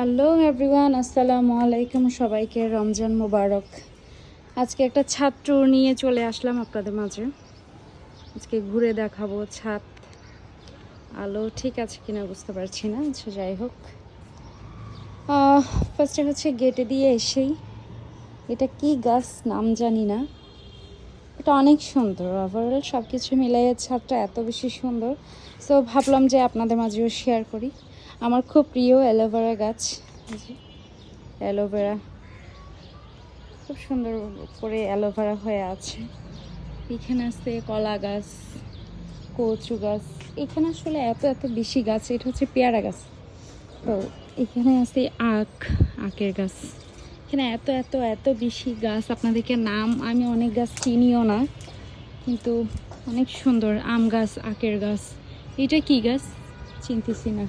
Hello everyone, আসসালামু আলাইকুম সবাইকে। রমজান মোবারক। আজকে একটা ছাদ ট্যুর নিয়ে চলে আসলাম আপনাদের মাঝে। আজকে ঘুরে দেখাবো ছাদ। আলো ঠিক আছে কিনা বুঝতে পারছি না আচ্ছা যাই হোক। ফার্স্টে হচ্ছে গেটে দিয়ে এসেই। এটা কি গাছ নাম জানি না। এটা অনেক সুন্দর। ওভারঅল সব কিছু মিলাই ছাদটা এত বেশি সুন্দর। সো ভাবলাম যে আপনাদের মাঝেও শেয়ার করি। আমার খুব প্রিয় অ্যালোভেরা গাছ। অ্যালোভেরা খুব সুন্দর করে অ্যালোভেরা হয়ে আছে। এখানে আছে কলা গাছ, কচু গাছ। এখানে আসলে এত এত বেশি গাছ, এটা হচ্ছে পেয়ারা গাছ। তো এখানে আছে আখ, আখের গাছ। এখানে এত এত এত বেশি গাছ, আপনাদেরকে নাম আমি অনেক গাছ চিনিও না, কিন্তু অনেক সুন্দর আম গাছ, আখের গাছ। এটা কি গাছ? চিনতেছি না।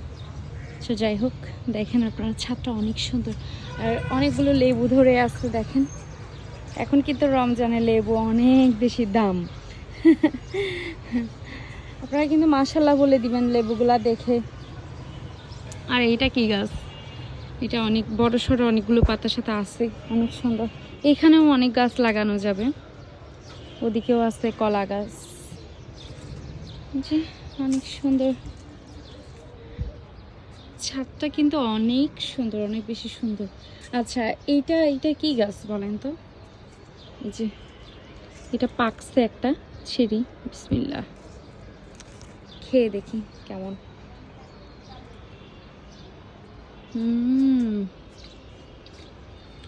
সো যাই হোক, দেখেন আপনার ছাদটা অনেক সুন্দর। আর অনেকগুলো লেবু ধরে আসছে দেখেন। এখন কিন্তু রমজানে লেবু অনেক বেশি দাম। আপনারা কিন্তু মাসাল্লাহ বলে দিবেন লেবুগুলা দেখে। আর এইটা কি গাছ? এটা অনেক বড় সড়ো অনেকগুলো পাতার সাথে আছে, অনেক সুন্দর। এখানেও অনেক গাছ লাগানো যাবে। ওদিকেও আছে কলা গাছ। যে অনেক সুন্দর। ছাদটা কিন্তু অনেক সুন্দর, অনেক বেশি সুন্দর। আচ্ছা এইটা এইটা কি গাছ বলেন তো? যে, এটা পাকছে একটা ছেড়ি বিসমিল্লা খেয়ে দেখি কেমন।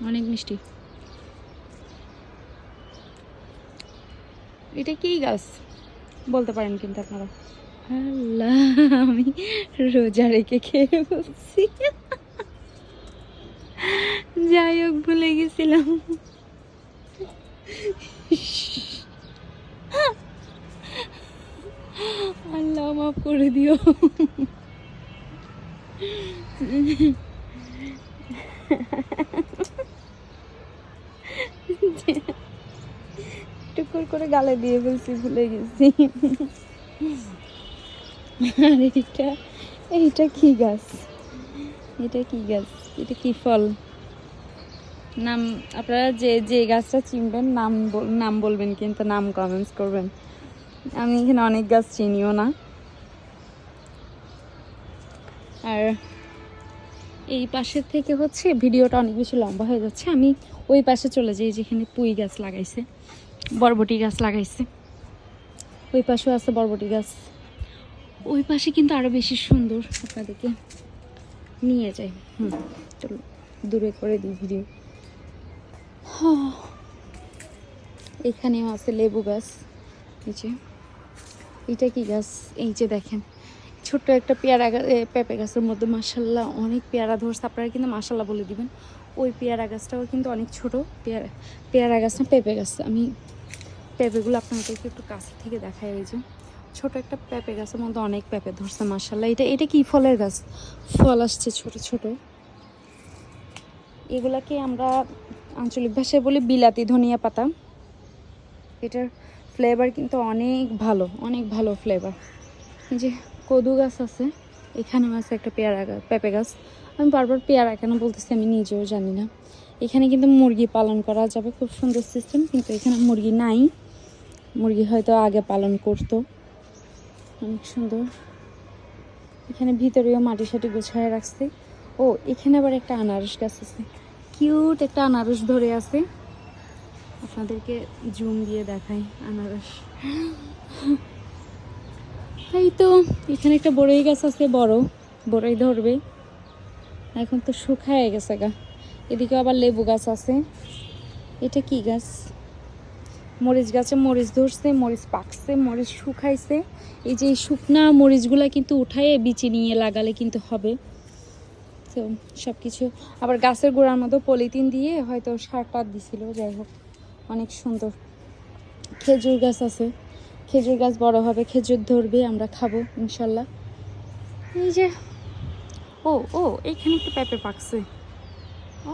অনেক মিষ্টি। এটা কি গাছ? বলতে পারেন কিন্তু আপনারা। আল্লাহ, আমি রোজা রেখে খেয়ে বলছি যাই হোক, ভুলে গেছিলাম। আল্লাহ মাফ করে দিও। টুকুর করে গালে দিয়ে বলছি ভুলে গেছি। আর এইটা এইটা কি গাছ? এটা কি গাছ? এটা কি ফল? নাম, আপনারা যে যে গাছটা চিনবেন, নাম নাম বলবেন কিন্তু নাম কমেন্টস করবেন। আমি এখানে অনেক গাছ চিনিও না। আর এই পাশের থেকে হচ্ছে ভিডিওটা অনেক বেশি লম্বা হয়ে যাচ্ছে। আমি ওই পাশে চলে যাই যেখানে পুঁই গাছ লাগাইছে, বরবটি গাছ লাগাইছে। ওই পাশেও আছে বরবটি গাছ। ওই পাশে কিন্তু আরও বেশি সুন্দর আপনাদেরকে নিয়ে যাই। হুম, চলো, দূরে করে দিই ভিডিও। হ্যাঁ। এখানেও আছে লেবু গাছ, এই যে। এটা কি গাছ? এই যে দেখেন, ছোট্ট একটা পেয়ারা পেঁপে গাছের মধ্যে মাসাল্লাহ অনেক পেয়ারা ধরছে। আপনারা কিন্তু মাসাল্লাহ বলে দিবেন। ওই পেয়ারা গাছটাও কিন্তু অনেক ছোট। পেয়ারা পেয়ারা গাছ না, পেঁপে গাছ। আমি পেঁপেগুলো আপনাদেরকে একটু কাছে থেকে দেখাই, এই যে। ছোট একটা পেঁপে গাছের মধ্যে অনেক পেঁপে ধরছে মাসাল্লাহ এটা এটা কি ফলের গাছ? ফল আসছে ছোট ছোট। এগুলাকে আমরা আঞ্চলিক ভাষায় বলি বিলাতি ধনিয়া পাতা। এটার ফ্লেভার কিন্তু অনেক ভালো অনেক ভালো ফ্লেভার এই যে কদু গাছ আছে, এখানেও আছে একটা পেয়ারা গাছ পেঁপে গাছ। আমি বারবার পেয়ারা কেন বলতেছি আমি নিজেও জানি না। এখানে কিন্তু মুরগি পালন করা যাবে, খুব সুন্দর সিস্টেম কিন্তু এখানে মুরগি নাই। মুরগি হয়তো আগে পালন করতো। অনেক সুন্দর। এখানে ভিতরেও মাটি সাটি গোছায় রাখছে। ও, এখানে আবার একটা আনারস গাছ আছে। কিউট একটা আনারস ধরে আছে। আপনাদেরকে জুম দিয়ে দেখাই আনারস। তাই তো, এখানে একটা বড়ই গাছ আছে, বড়। বড়ই ধরবে। এখন তো শুকায় গেছে গা। এদিকে আবার লেবু গাছ আছে। এটা কি গাছ? মরিচ গাছে মরিচ ধরছে, মরিচ পাকছে, মরিচ শুকাইছে। এই যে শুকনা মরিচগুলা কিন্তু উঠায় বিচি নিয়ে লাগালে কিন্তু হবে। তো সব কিছু আবার গাছের গোড়ার মতো পলিথিন দিয়ে হয়তো সার টার দিছিল, যাই হোক, অনেক সুন্দর। খেজুর গাছ আছে, খেজুর গাছ বড় হবে, খেজুর ধরবে, আমরা খাব, ইনশাল্লাহ। এই যে, ও ও এইখানে একটু পেঁপে পাকছে। ও,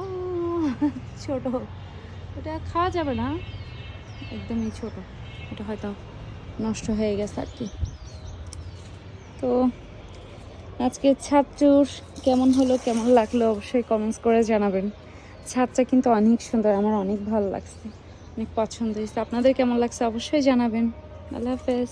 ছোট, ওটা খাওয়া যাবে না? একদমই ছোট। এটা হয়তো নষ্ট হয়ে গেছে আর কি। তো আজকে ছাদ ট্যুর কেমন হলো, কেমন লাগল অবশ্যই কমেন্টস করে জানাবেন। ছাদটা কিন্তু অনেক সুন্দর, আমার অনেক ভালো লাগছে, অনেক পছন্দ হয়েছে। আপনাদের কেমন লাগছে অবশ্যই জানাবেন। আল্লাহ হাফেজ।